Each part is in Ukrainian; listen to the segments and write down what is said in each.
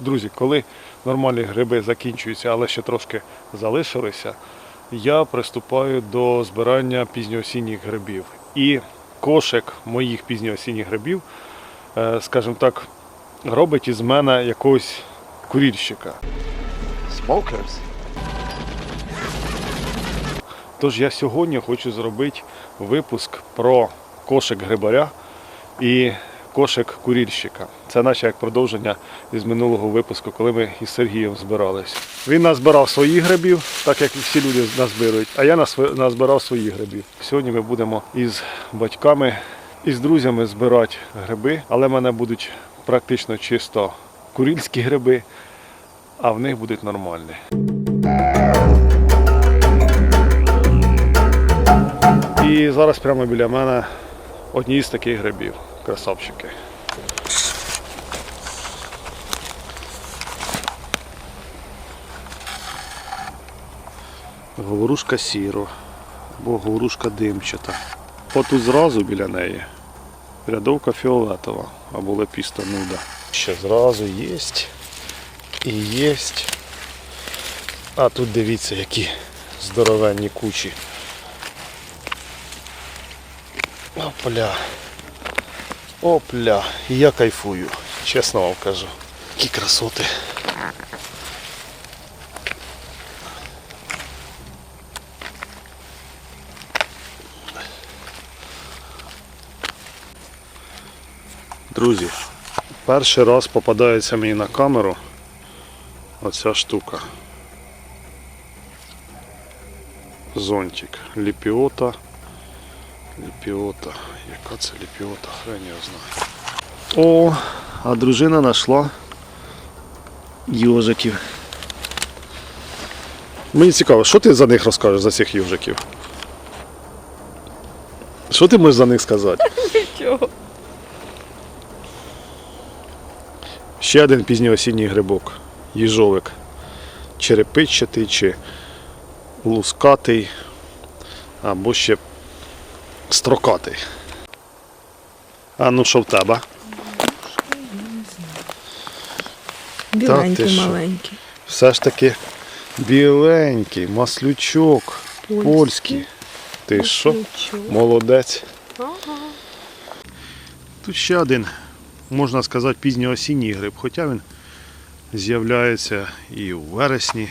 Друзі, коли нормальні гриби закінчуються, але ще трошки залишилися, я приступаю до збирання пізньоосінніх грибів. І кошик моїх пізньоосінніх грибів, е, скажімо так, робить із мене якогось курільщика. Smokers. Тож я сьогодні хочу зробити випуск про кошик грибаря і кошик курільщика. Це наче як продовження із минулого випуску, коли ми із Сергієм збирались. Він назбирав своїх грибів, так як всі люди назбирують, а я назбирав своїх грибів. Сьогодні ми будемо із батьками і з друзями збирати гриби, але в мене будуть практично чисто курільські гриби, а в них будуть нормальні. І зараз прямо біля мене одні з таких грибів. Красавчики. Говорушка сіро або говорушка димчата. Отут зразу біля неї рядовка фіолетова або лепіста нуда. Ще зразу є і є. А тут дивіться, які здоровенні кучі. Опля. Опля. Я кайфую. Чесно вам кажу. Які красоти. Друзі, перший раз попадається мені на камеру оця штука. Зонтик. Ліпіота. Ліпіота. Яка це ліпіота? Хрен його знає. О, а дружина знайшла йожиків. Мені цікаво, що ти за них розкажеш, за цих йожиків? Що ти можеш за них сказати? Чого? Ще один пізньоосінній грибок. Їжовик. Черепичатий чи лускатий. Або ще строкатий. А ну що в тебе? Біленький, маленький. Все ж таки біленький, маслючок, Польський. польський. Ти що? Молодець. Ага. Тут ще один, можна сказати, пізньоосінній гриб, хоча він з'являється і у вересні,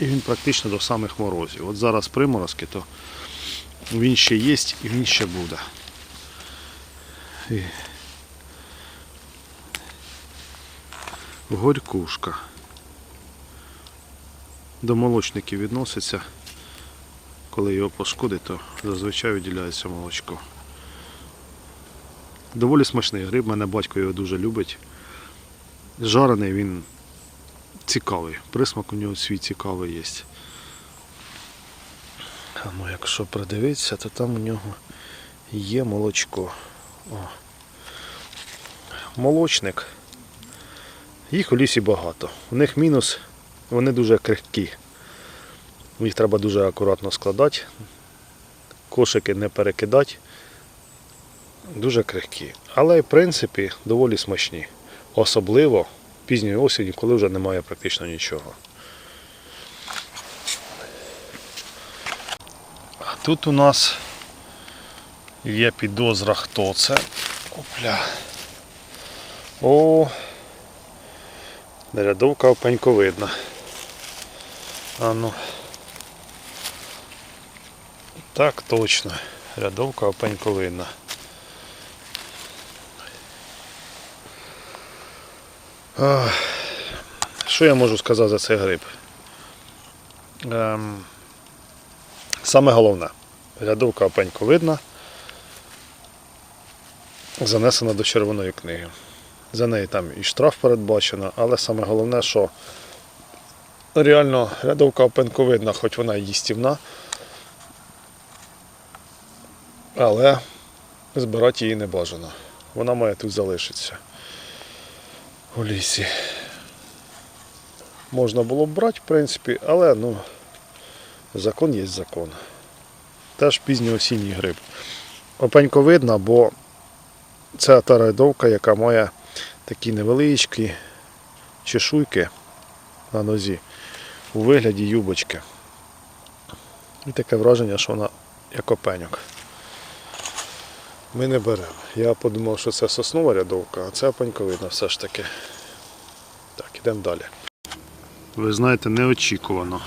і він практично до самих морозів. От зараз приморозки, то він ще є і він ще буде. Горькушка. До молочників відноситься. Коли його пошкодить, то зазвичай виділяється молочко. Доволі смачний гриб, мене батько його дуже любить. Жарений він цікавий. Присмак у нього свій цікавий є. Ну якщо придивитися, то там у нього є молочко. О. Молочник. Їх у лісі багато. У них мінус, вони дуже крихкі. Їх треба дуже акуратно складати, кошики не перекидати дуже крихкі. Але в принципі доволі смачні. Особливо пізньої осені, коли вже немає практично нічого. Тут у нас є підозра, хто це. Опля. О, рядовка опеньковидна. А ну. Так точно. Рядовка опеньковидна. Що я можу сказати за цей гриб? Ем, саме головне, рядовка опеньковидна, занесена до червоної книги. За неї там і штраф передбачено, але саме головне, що реально рядовка опеньковидна, хоч вона і їстівна, але збирати її не бажано. Вона має тут залишитися у лісі. Можна було б брати, в принципі, але ну, закон є закон. Теж пізньоосінній гриб. Опенько видно, бо це та рядовка, яка має такі невеличкі чешуйки на нозі у вигляді юбочки. І таке враження, що вона як опеньок. Ми не беремо. Я подумав, що це соснова рядовка, а це опеньковидна все ж таки. Так, ідемо далі. Ви знаєте, неочікувано.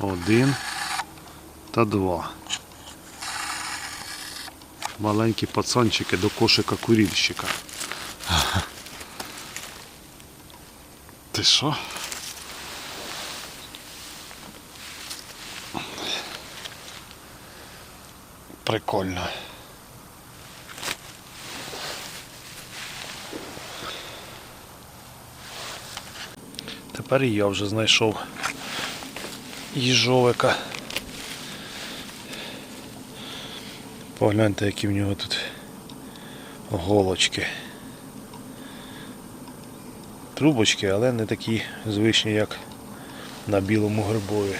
Один та два. Маленькі пацанчики до кошика курільщика. Ти що? Прикольно. Тепер і я вже знайшов їжовика. Погляньте, які в нього тут голочки. Трубочки, але не такі звичні, як на білому грибові.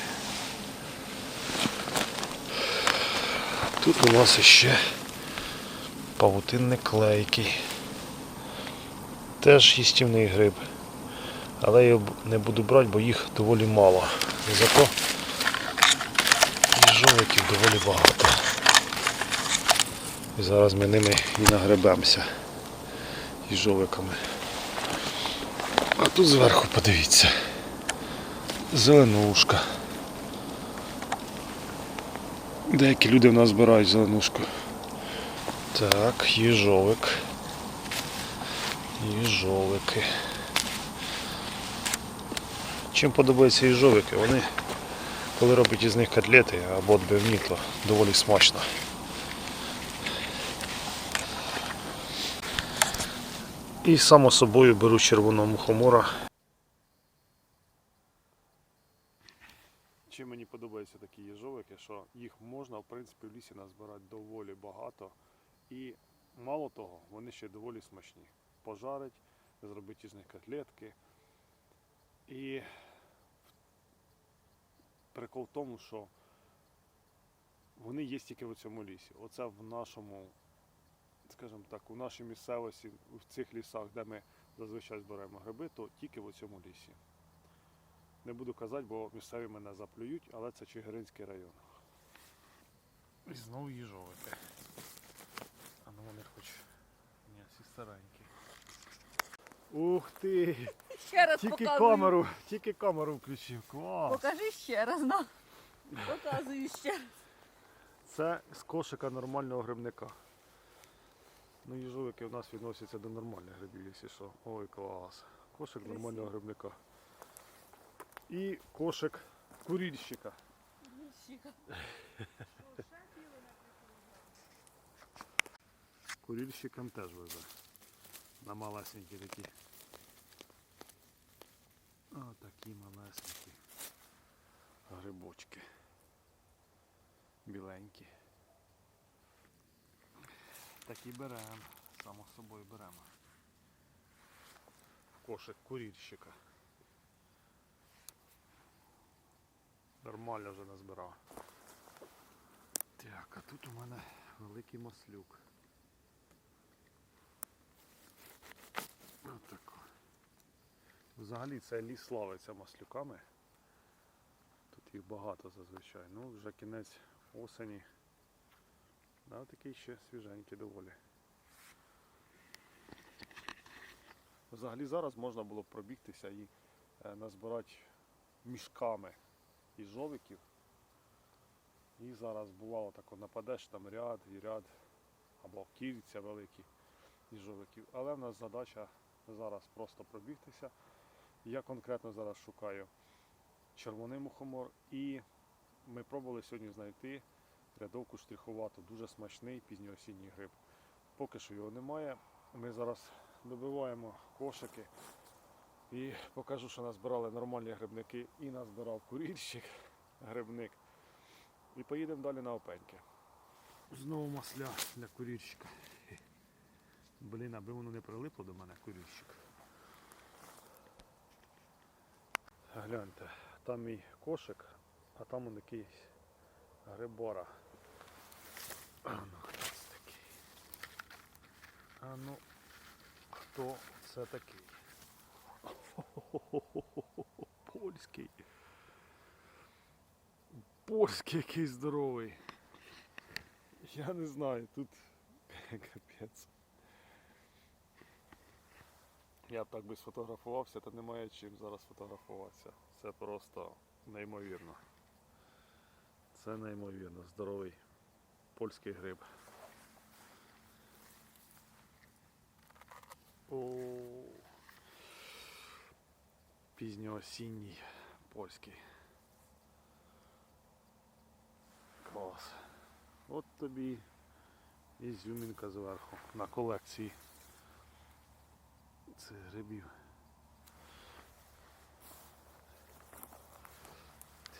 Тут у нас іще павутинник клейкий. Теж їстівний гриб. Але я не буду брати, бо їх доволі мало. Зато їжовиків доволі багато. І зараз ми ними і нагребемося їжовиками. А тут зверху подивіться. Зеленушка. Деякі люди в нас збирають зеленушку. Так, їжовик. Їжовики. Чим подобаються їжовики? Вони, коли роблять із них котлети або відбивні, то доволі смачно. І само собою беру червоного мухомора. Чим мені подобаються такі їжовики, що їх можна в принципі в лісі назбирати доволі багато. І мало того, вони ще доволі смачні. Пожарить, зробити із них котлетки. І прикол в тому, що вони є тільки в цьому лісі. Оце в нашому, скажімо так, у нашій місцевості, в цих лісах, де ми зазвичай збираємо гриби, то тільки в цьому лісі. Не буду казати, бо місцеві мене заплюють, але це Чигиринський район. І знову їжовики. А ну вони хоч. Ні, всі старенькі. Ух ти! Ще раз Тільки показую. камеру, тільки камеру включив. Клас! Покажи ще раз, на. Показую ще раз. Це з кошика нормального грибника. Ну, їжовики у нас відносяться до нормальних грибів, якщо що. Ой, клас. Кошик нормального грибника. І кошик курільщика. Курільщикам теж везе. На малесенькі такі. О, такі малесенькі грибочки. Біленькі. Такі беремо, само собою беремо. В кошик курільщика. Нормально вже назбирав. Так, а тут у мене великий маслюк. Отако. Взагалі це ліс славиться маслюками. Тут їх багато зазвичай. Ну, вже кінець осені. Да, такий ще свіженький доволі. Взагалі зараз можна було б пробігтися і е, назбирати мішками жовиків. І зараз бувало так, нападеш там ряд і ряд, або кільця великі із жовиків. Але в нас задача зараз просто пробігтися. Я конкретно зараз шукаю червоний мухомор і ми пробували сьогодні знайти рядовку штрихувату, дуже смачний пізньоосінній гриб. Поки що його немає. Ми зараз добиваємо кошики і покажу, що назбирали нормальні грибники і назбирав курільщик, грибник. І поїдемо далі на опеньки. Знову масля для курільщика. Блін, аби воно не прилипло до мене курільщик. Гляньте, там мій кошик, а там он якийсь грибора. А ну хто такий? А ну хто це такий? Польський. Польський який здоровий. Я не знаю, тут капець. Я б так би сфотографувався, та немає чим зараз фотографуватися. Це просто неймовірно. Це неймовірно. Здоровий польський гриб. О, пізньоосінній польський. Клас. От тобі ізюмінка зверху на колекції цих грибів.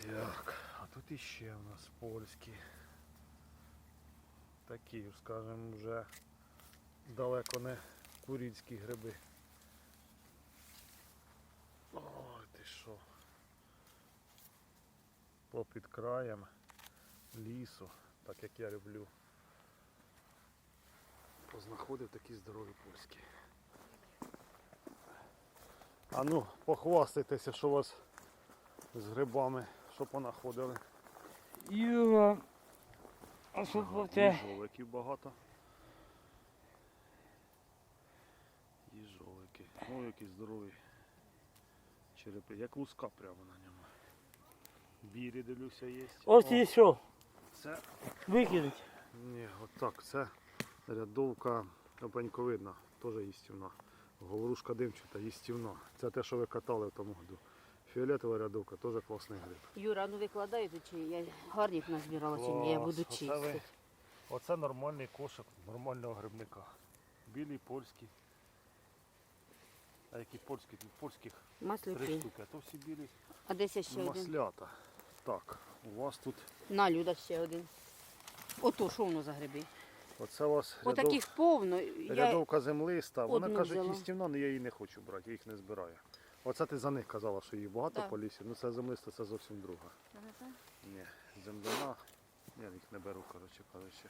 Так, а тут іще у нас польські. Такі, скажімо, вже далеко не курільські гриби. Ой, ти що? Попід краєм лісу, так як я люблю. Познаходив такі здорові польські. А ну, похвастайтеся, що у вас з грибами, що понаходили. Юра, а що по те? Їжовиків багато. Їжовики. О, які здорові. Черепи. Як луска прямо на ньому. Бірі, дивлюся, є. Ось і що, Це. викинуть. Ні, отак, це рядовка опеньковидна, теж їстівна. Говорушка димчата, їстівна. Це те, що ви катали в тому году. Фіолетова рядовка, теж класний гриб. Юра, ну викладаєте, чи я гарніх назбирала, чи ні, я буду Оце ви- чистити. Оце нормальний кошик нормального грибника. Білий, польський. А які польські? Польських три штуки, а то всі білі А десь ще один. маслята. Так, у вас тут, На, Люда, ще один. Ото, що воно за гриби? оце у вас рядов- Отаких повно. Рядовка землиста. Вона каже, їстівна, але я її не хочу брати, я їх не збираю. Оце ти за них казала, що їх багато Так. по лісі. Ну це землиста, це зовсім друга. Ні, земляна. Я їх не беру, коротше кажучи.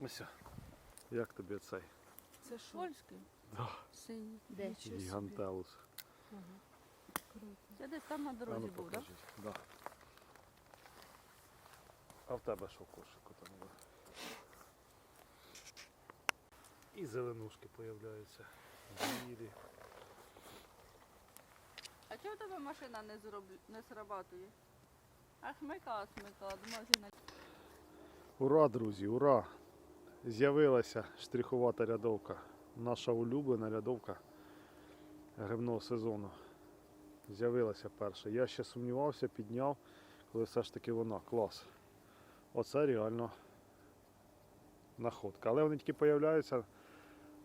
Ось. Як тобі цей Це що? Польський? Да. Синій. Де? Нічого собі. гігантелус? Це десь там на А дорозі ну був, так? покажіть. Да. А в тебе що в кошику там є? І зеленушки появляються. Білі. Чого тебе машина не, зроб... не срабатує? А хмика, смика, думаю. Ура, друзі, ура! З'явилася штрихувата рядовка. Наша улюблена рядовка грибного сезону. З'явилася перша. Я ще сумнівався, підняв, коли все ж таки вона. Клас. Оце реально находка. Але вони тільки появляються.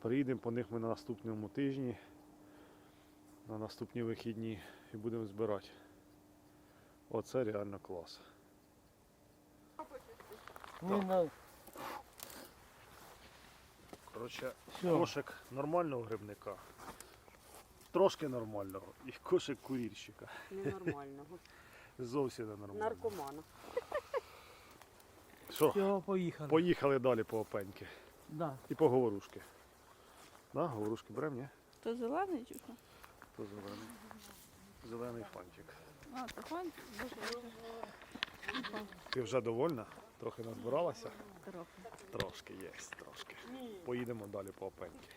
Приїдемо по них ми на наступному тижні, на наступні вихідні і будемо збирати. Оце реально клас. Не. Коротше, кошик нормального грибника, трошки нормального, і кошик курільщика. Ненормального. Зовсім не нормального. Наркомана. Що, Все, поїхали. поїхали далі по опеньки. Да. І по говорушки. Да, говорушки беремо, ні? То зелений чи що? То зелений. Зелений фантик. А, то фантик? Ти вже довольна? Трохи назбиралася? Трохи. Трошки є, трошки. Поїдемо далі по опеньки.